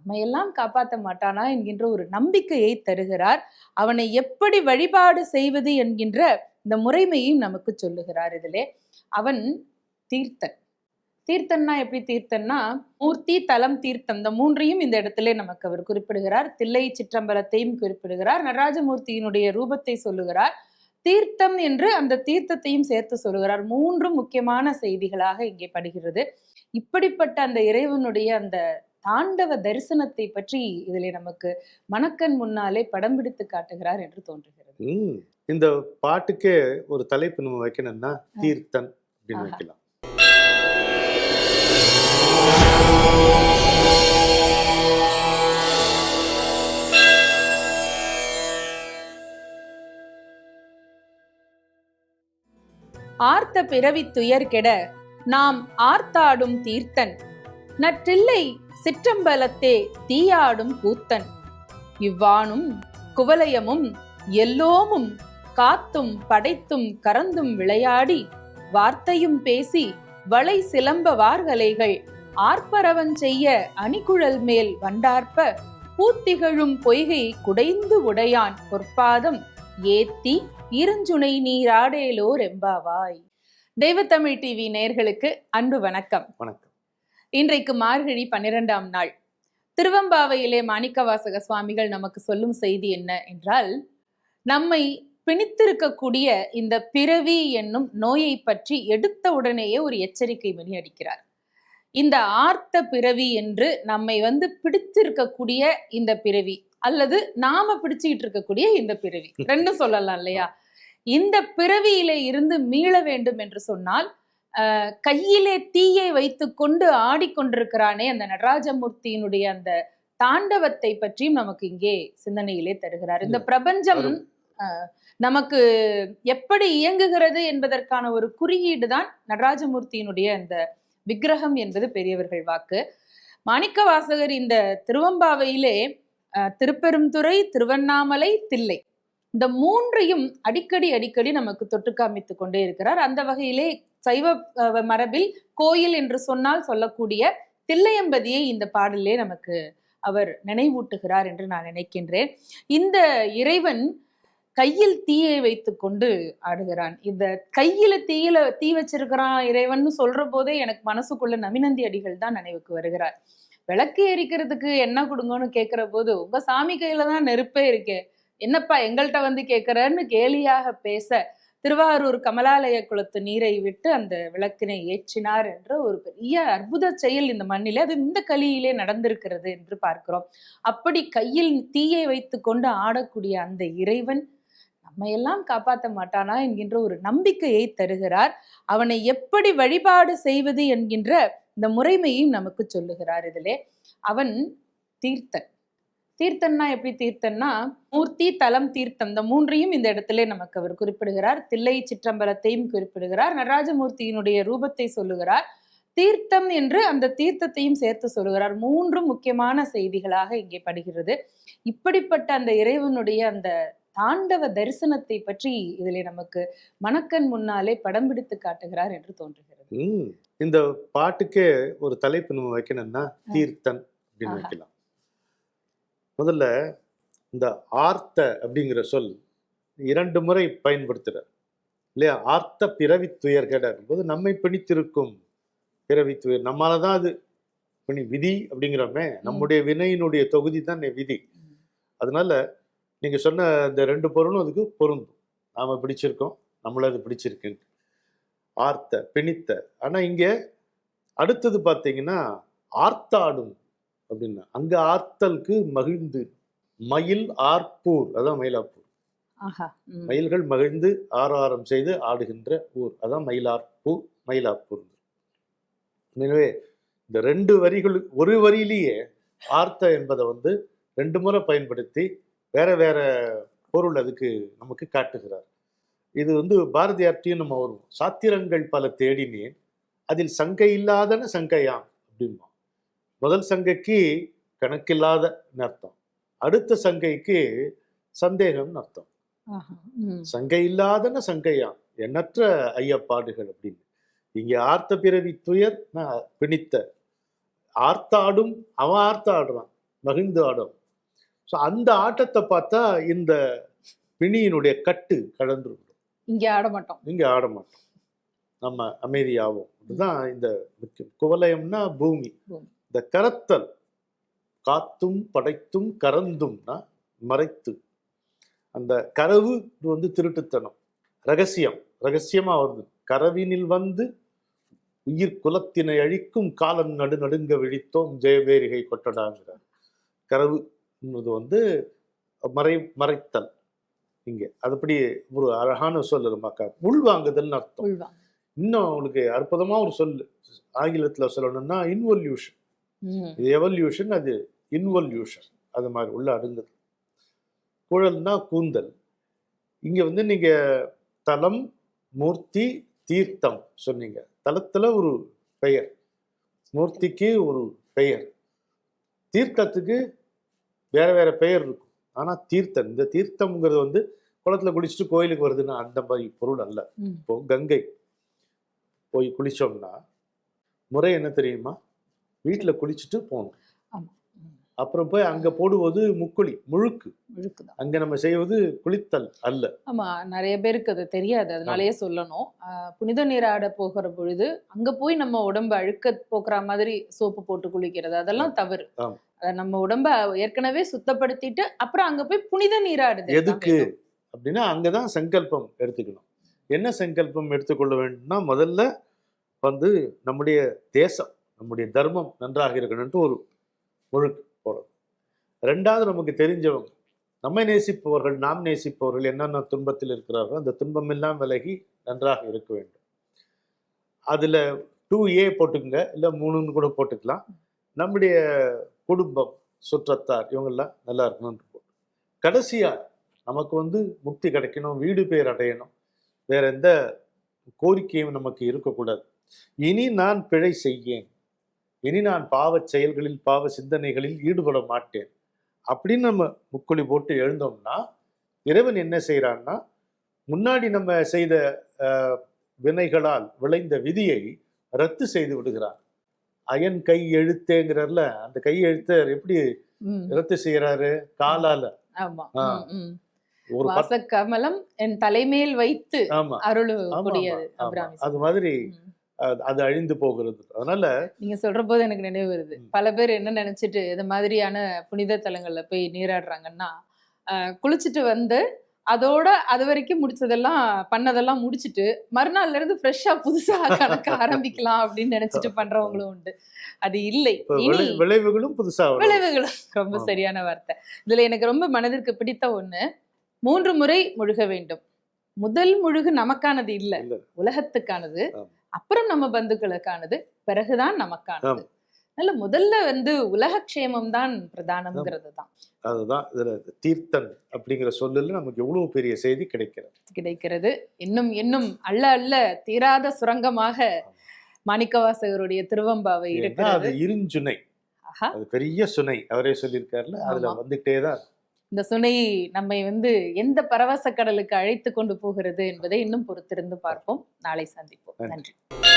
நம்மையெல்லாம் காப்பாற்ற மாட்டானா என்கின்ற ஒரு நம்பிக்கையை தருகிறார். அவனை எப்படி வழிபாடு செய்வது என்கின்ற இந்த முறைமையும் நமக்கு சொல்லுகிறார் இதிலே. அவன் தீர்த்தன். தீர்த்தன்னா எப்படி தீர்த்தன்னா மூர்த்தி தலம் தீர்த்தம் இந்த மூன்றையும் இந்த இடத்துல நமக்கு அவர் குறிப்பிடுகிறார். தில்லை சிற்றம்பலத்தையும் குறிப்பிடுகிறார். நடராஜமூர்த்தியினுடைய ரூபத்தை சொல்லுகிறார். தீர்த்தம் என்று அந்த தீர்த்தத்தையும் சேர்த்து சொல்லுகிறார். மூன்றும் முக்கியமான செய்திகளாக இங்கே படுகிறது. இப்படிப்பட்ட அந்த இறைவனுடைய அந்த தாண்டவ தரிசனத்தை பற்றி இதிலே நமக்கு மணக்கண் முன்னாலே படம் பிடித்து காட்டுகிறார் என்று தோன்றுகிறது. இந்த பாட்டுக்கே ஒரு தலைப்பு நம்ம வைக்கணும்னா தீர்த்தன் அப்படின்னு. வைக்கலாம். ஆர்த்த பிறவி துயர் கெட நாம் ஆர்த்தாடும் தீர்த்தன். நற்றில்லை சிற்றம்பலத்தே தீயாடும் கூத்தன். இவ்வானும் குவலயமும் எல்லோமும் காத்தும் படைத்தும் கறந்தும் விளையாடி வார்த்தையும் பேசி வளை சிலம்ப வார்கலைகள் ஆர்ப்பரவன் செய்ய அணிகுழல் மேல் வண்டார்ப்ப பூத்திகழும் பொய்கை குடைந்து உடையான் பொற்பாதம் ஏத்தி இருஞ்சுனை நீராடேலோர் எம்பாவாய். தெய்வத்தமிழ் டிவி நேர்களுக்கு அன்பு வணக்கம். வணக்கம். இன்றைக்கு மார்கழி பன்னிரெண்டாம் நாள். திருவம்பாவையிலே மாணிக்கவாசக சுவாமிகள் நமக்கு சொல்லும் செய்தி என்ன என்றால் நம்மை பிணித்திருக்கக்கூடிய இந்த பிறவி என்னும் நோயை பற்றி எடுத்த உடனேயே ஒரு எச்சரிக்கை மணி அடிக்கிறார் இந்த ஆர்த்த பிறவி என்று நம்மை வந்து பிடித்திருக்கக்கூடிய இந்த பிறவி அல்லது நாம பிடிச்சுக்கிட்டு இருக்கக்கூடிய இந்த பிறவி. ரெண்டும் சொல்லலாம் இல்லையா? இந்த பிறவியிலே இருந்து மீள வேண்டும் என்று சொன்னால் கையிலே தீயை வைத்துக்கொண்டு ஆடிக்கொண்டிருக்கிறானே அந்த நடராஜமூர்த்தியினுடைய அந்த தாண்டவத்தை பற்றியும் நமக்கு இங்கே சிந்தனையிலே தருகிறார். இந்த. பிரபஞ்சம் நமக்கு எப்படி இயங்குகிறது என்பதற்கான ஒரு குறியீடு தான் நடராஜமூர்த்தியினுடைய அந்த விக்கிரகம் என்பது பெரியவர்கள் வாக்கு. மாணிக்க வாசகர் இந்த திருவம்பாவையிலே திருப்பெருந்துறை திருவண்ணாமலை தில்லை இந்த மூன்றையும் அடிக்கடி அடிக்கடி நமக்கு தொட்டு காமித்து கொண்டே இருக்கிறார். அந்த வகையிலே சைவ மரபில் கோயில் என்று சொன்னால் சொல்லக்கூடிய தில்லையம்பதியை இந்த பாடலே நமக்கு அவர் நினைவூட்டுகிறார் என்று நான் நினைக்கின்றேன். இந்த இறைவன் கையில் தீயை வைத்துக்கொண்டு ஆடுகிறான். இந்த கையில தீயில தீ வச்சிருக்கிறான் இறைவன்னு சொல்ற போதே எனக்கு மனசுக்குள்ள நமினந்தி அடிகள் தான் நினைவுக்கு வருகிறார். விளக்கு எரிக்கிறதுக்கு என்ன கொடுங்கன்னு கேட்கிற போது உங்க சாமி கையில தான் நெருப்பே இருக்கே. என்னப்பா எங்கள்கிட்ட வந்து கேட்கிறன்னு கேலியாக பேச திருவாரூர் கமலாலய குளத்து நீரை விட்டு அந்த விளக்கினை ஏற்றினார் என்ற ஒரு பெரிய அற்புத செயல் இந்த மண்ணிலே. அது இந்த கலியிலே நடந்திருக்கிறது என்று பார்க்கிறோம். அப்படி கையில் தீயை வைத்து கொண்டு ஆடக்கூடிய அந்த இறைவன் நம்மையெல்லாம் காப்பாற்ற மாட்டானா என்கின்ற ஒரு நம்பிக்கையை தருகிறார். அவனை எப்படி வழிபாடு செய்வது என்கின்ற இந்த முறைமையும் நமக்கு சொல்லுகிறார் இதிலே. அவன் தீர்த்தன். தீர்த்தன்னா எப்படி தீர்த்தன்னா மூர்த்தி தலம் தீர்த்தம் இந்த மூன்றையும் இந்த இடத்திலே நமக்கு அவர் குறிப்பிடுகிறார். தில்லை சிற்றம்பலத்தையும் குறிப்பிடுகிறார். நடராஜமூர்த்தியினுடைய ரூபத்தை சொல்லுகிறார். தீர்த்தம் என்று அந்த தீர்த்தத்தையும் சேர்த்து சொல்லுகிறார். மூன்றும் முக்கியமான செய்திகளாக இங்கே படுகிறது. இப்படிப்பட்ட அந்த இறைவனுடைய அந்த தாண்டவ தரிசனத்தை பற்றி இதிலே நமக்கு மணக்கண் முன்னாலே படம் பிடித்து காட்டுகிறார் என்று தோன்றுகிறது. இந்த பாட்டுக்கே ஒரு தலைப்பு நம்ம வைக்கணும்னா தீர்த்தன் அப்படின்னு. வைக்கலாம். முதல்ல இந்த ஆர்த்த அப்படிங்கிற சொல் இரண்டு முறை பயன்படுத்துறார். இல்லையா? ஆர்த்த பிறவி துயர்கட போது நம்மை பிணித்திருக்கும் பிறவி துயர். நம்மால தான் அது பிணி விதி அப்படிங்கிறோமே. நம்முடைய வினையினுடைய தொகுதி தான் விதி. அதனால நீங்க சொன்ன இந்த ரெண்டு பொருளும் அதுக்கு பொருந்தும். நாம பிடிச்சிருக்கோம். நம்மள அது பிடிச்சிருக்குன்னு ஆர்த்த பிணித்த. ஆனா இங்க அடுத்தது பார்த்தீங்கன்னா ஆர்த்தாடும் அப்படின்னா அங்க ஆர்த்தலுக்கு மகிழ்ந்து மயில் ஆர்ப்பூர் அதான் மயிலாப்பூர். மயில்கள் மகிழ்ந்து ஆராரம் செய்து ஆடுகின்ற ஊர் அதான் மயிலாப்பூ மயிலாப்பூர். எனவே இந்த ரெண்டு வரிகள் ஒரு வரியிலேயே ஆர்த்த என்பதை வந்து ரெண்டு முறை பயன்படுத்தி வேற வேற பொருள் அதுக்கு நமக்கு காட்டுகிறார். இது வந்து பாரதியார்ட்டையும் நம்ம வரும் சாத்திரங்கள் பல தேடினேன். அதில் சங்கை இல்லாதன சங்கையாம் அப்படிம்பா. முதல் சங்கைக்கு கணக்கில்லாத அர்த்தம். அடுத்த சங்கைக்கு சந்தேகம்னு அர்த்தம். சங்கை இல்லாதன சங்கையாம் எண்ணற்ற ஐயப்பாடுகள் அப்படின்னு. இங்க ஆர்த்த பிறவி துயர் நான் பிணித்த. ஆர்த்தாடும் அவன் ஆர்த்த ஆடுறான் மகிழ்ந்து ஆடும். ஸோ அந்த ஆட்டத்தை பார்த்தா இந்த பிணியினுடைய கட்டு கடந்து இங்க ஆட மாட்டோம். இங்கே ஆட மாட்டோம். நம்ம அமைதியாகும் இதுதான் இந்த முக்கியம். குவலயம்னா பூமி. இந்த கரத்தல் காத்தும் படைத்தும் கறந்தும்னா மறைத்து. அந்த கரவு இது வந்து திருட்டுத்தனம். ரகசியம் ரகசியமா வருது. கரவினில் வந்து உயிர் குலத்தினை அழிக்கும் காலன் நடு நடுங்க விழித்தோம் ஜெயவேரிகை கொட்டடாங்கிறார். கரவு என்பது வந்து மறை மறைத்தல். இங்க அதுபடி ஒரு அழகான சொல் இருமாக்கா உள்வாங்குதல்னு அர்த்தம். இன்னும் உங்களுக்கு அற்புதமா ஒரு சொல் ஆங்கிலத்துல சொல்லணும்னா இன்வல்யூஷன். இது எவல்யூஷன் அது இன்வல்யூஷன் அது மாதிரி உள்ள அடங்குது. குழல்னா கூந்தல். இங்க வந்து நீங்க தலம் மூர்த்தி தீர்த்தம் சொன்னீங்க. தலத்துல ஒரு பெயர். மூர்த்திக்கு ஒரு பெயர். தீர்த்தத்துக்கு வேற வேற பெயர் இருக்கும். ஆனா தீர்த்தம் இந்த தீர்த்தம்ங்கிறது வந்து குளத்துல குளிச்சுட்டு கோயிலுக்கு வருதுன்னா அந்த மாதிரி பொருள் அல்ல. இப்போ கங்கை. போய் குளிச்சோம்னா முறை என்ன தெரியுமா? வீட்டில் குளிச்சுட்டு போகணும். அப்புறம் போய் அங்க போடுவது முக்குளி முழுக்கு. அங்க நம்ம செய்வது குளித்தல் அல்ல. ஆமா நிறைய பேருக்கு அது தெரியாது. அதனாலயே சொல்லணும். புனித நீராட போகிற பொழுது அங்க போய் நம்ம உடம்ப அழுக்க போக்குற மாதிரி சோப்பு போட்டு குளிக்கிறது. அதெல்லாம் தவறு. நம்ம உடம்ப ஏற்கனவே சுத்தப்படுத்திட்டு அப்புறம் அங்க போய் புனித நீராடுது எதுக்கு? அப்படின்னா அங்கதான் சங்கல்பம் எடுத்துக்கணும். என்ன சங்கல்பம் எடுத்துக்கொள்ள வேண்டும்னா முதல்ல வந்து நம்முடைய தேசம் நம்முடைய தர்மம் நன்றாக இருக்கணும்ட்டு ஒரு முழுக்கு போகிறது ரெண்டாவது நமக்கு தெரிஞ்சவங்க நம்மை நேசிப்பவர்கள் நாம் நேசிப்பவர்கள் என்னென்ன துன்பத்தில் இருக்கிறார்களோ அந்த துன்பம் எல்லாம் விலகி நன்றாக இருக்க வேண்டும். அதில் டூ ஏ போட்டுக்கங்க இல்லை மூணுன்னு கூட போட்டுக்கலாம். நம்முடைய குடும்பம் சுற்றத்தார் இவங்கெல்லாம் நல்லா இருக்கணும்னு போட்டு. கடைசியாக நமக்கு வந்து முக்தி கிடைக்கணும் வீடு பேர் அடையணும். வேற எந்த கோரிக்கையும் நமக்கு இருக்கக்கூடாது. இனி நான் பிழை செய்யேன். இனி நான் பாவச் செயல்களில் பாவ சிந்தனைகளில் ஈடுபட மாட்டேன் அப்படின்னு நம்ம முக்குழி போட்டு எழுந்தோம்னா இறைவன் என்ன செய்கிறான்னா முன்னாடி நம்ம செய்த வினைகளால் விளைந்த விதியை ரத்து செய்து விடுகிறார். அயன் கை எழுத்தேங்கிறார்ல அந்த கை எழுத்தர் எப்படி ரத்து செய்யறாரு காலால. ஒரு வாசக்கமலம் என் தலைமேல் வைத்து ஆமா. அருள் அது மாதிரி. அது- அழிந்து போகிறது. அதனால நீங்க சொல்ற போது எனக்கு நினைவு வருது. பல பேர் என்ன நினைச்சிட்டு இது மாதிரியான புனித தலங்கள்ல போய் நீராடுறாங்கன்னா குளிச்சுட்டு வந்து அதோட அது வரைக்கும் முடிச்சதெல்லாம் பண்ணதெல்லாம் முடிச்சிட்டு மறுநாள்ல இருந்து ஃப்ரெஷ்ஷா புதுசா கணக்க ஆரம்பிக்கலாம் அப்படின்னு நினைச்சிட்டு பண்றவங்களும் உண்டு. அது இல்லை. விளைவுகளும் புதுசா விளைவுகளும் ரொம்ப. சரியான வார்த்தை. இதுல எனக்கு ரொம்ப மனதிற்கு பிடித்த ஒண்ணு மூன்று முறை முழுக வேண்டும். முதல் முழுகு நமக்கானது இல்ல. உலகத்துக்கானது. அப்புறம் நம்ம பந்துக்களுக்கானது பிறகுதான் நமக்கானது. அதனால முதல்ல வந்து உலக க்ஷேமம் தான் பிரதானம்ங்கிறது தான் அதுதான் இதுல தீர்த்தன் அப்படிங்கிற சொல்லுல நமக்கு எவ்வளவு பெரிய செய்தி கிடைக்கிறது. கிடைக்கிறது. இன்னும் இன்னும் அள்ள அள்ள தீராத சுரங்கமாக மாணிக்கவாசகருடைய திருவம்பாவை இருக்கிறது அது இருஞ்சுனை. அது பெரிய சுனை. அவரே சொல்லியிருக்காருல அதுல. வந்துட்டே தான் இருக்கு. இந்த சுனை நம்மை வந்து எந்த பரவச கடலுக்கு அழைத்து கொண்டு போகிறது என்பதை இன்னும் பொறுத்திருந்து பார்ப்போம். நாளை சந்திப்போம். நன்றி. நன்றி.